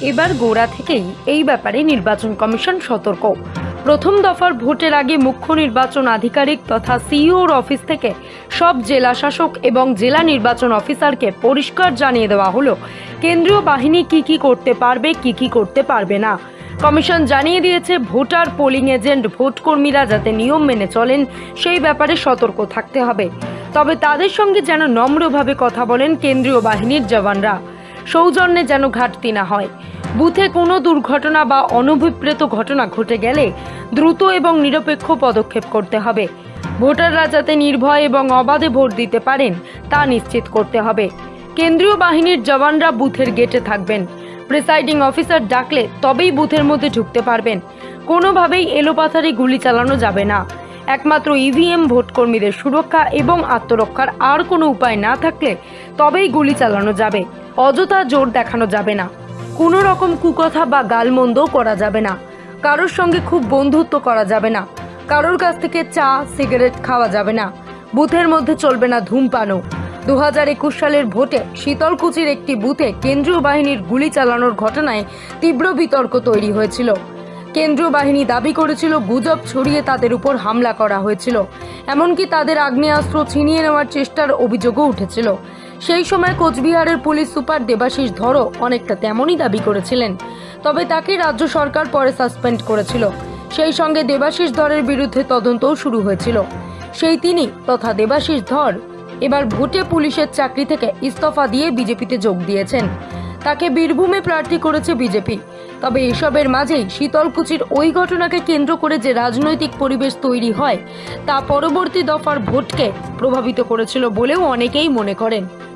এবার গোড়া থেকেই এই ব্যাপারে নির্বাচন কমিশন সতর্ক। প্রথম দফার ভোটের আগে মুখ্য নির্বাচন আধিকারিক তথা সিইওর অফিস থেকে সব জেলা শাসক এবং জেলা নির্বাচন অফিসারকে পরিষ্কার জানিয়ে দেওয়া হলো, কেন্দ্রীয় বাহিনী কি কি করতে পারবে, কি কি করতে পারবে না। কমিশন জানিয়ে দিয়েছে, ভোটার পোলিং এজেন্ট ভোটকর্মীরা যাতে নিয়ম মেনে চলেন, সেই ব্যাপারে সতর্ক থাকতে হবে। তবে তাদের সঙ্গে যেন নম্রভাবে কথা বলেন কেন্দ্রীয় বাহিনীর জওয়ানরা। সৌজন্যে যেন ঘাটতি না হয়। বুথে কোনো দুর্ঘটনা বা অনভিপ্রেত ঘটনা ঘটে গেলে দ্রুত এবং নিরপেক্ষ পদক্ষেপ করতে হবে। ভোটাররা যাতে নির্ভয় এবং অবাধে ভোট দিতে পারেন, তা নিশ্চিত করতে হবে। কেন্দ্রীয় বাহিনীর জওয়ানরা বুথের গেটে থাকবেন। প্রিসাইডিং অফিসার ডাকলে তবেই বুথের মধ্যে ঢুকতে পারবেন। কোনোভাবেই এলোপাথারি গুলি চালানো যাবে না। একমাত্র ইভিএম ভোটকর্মীদের সুরক্ষা এবং আত্মরক্ষার আর কোনো উপায় না থাকলে তবেই গুলি চালানো যাবে। অযথা জোর দেখানো যাবে না। কোনো রকম কুকথা বা গালমন্দও করা যাবে না। কারোর সঙ্গে খুব বন্ধুত্ব করা যাবে না। কারোর কাছ থেকে চা, সিগারেট খাওয়া যাবে না। বুথের মধ্যে চলবে না ধূমপানও। দু হাজার একুশ সালের ভোটে শীতলকুচির একটি বুথে কেন্দ্রীয় বাহিনীর গুলি চালানোর ঘটনায় তীব্র বিতর্ক তৈরি হয়েছিল। কেন্দ্রীয় বাহিনী দাবি করেছিল, গুজব ছড়িয়ে তাদের উপর হামলা করা হয়েছিল। এমনকি তাদের আগ্নেয়াস্ত্র ছিনিয়ে নেওয়ার চেষ্টার অভিযোগও উঠেছিল। সেই সময় কোচবিহারের পুলিশ সুপার দেবাশিস ধরও অনেকটা তেমনই দাবি করেছিলেন। তবে তাকে রাজ্য সরকার পরে সাসপেন্ড করেছিল। সেই সঙ্গে দেবাশিস ধরের বিরুদ্ধে তদন্তও শুরু হয়েছিল। সেই তিনি তথা দেবাশিস ধর এবার ভোটে পুলিশের চাকরি থেকে ইস্তফা দিয়ে বিজেপিতে যোগ দিয়েছেন। তাকে বীরভূমে প্রার্থী করেছে বিজেপি। তবে এসবের মাঝেই শীতলকুচির ওই ঘটনাকে কেন্দ্র করে যে রাজনৈতিক পরিবেশ তৈরি হয়, তা পরবর্তী দফার ভোটকে প্রভাবিত করেছিল বলেও অনেকেই মনে করেন।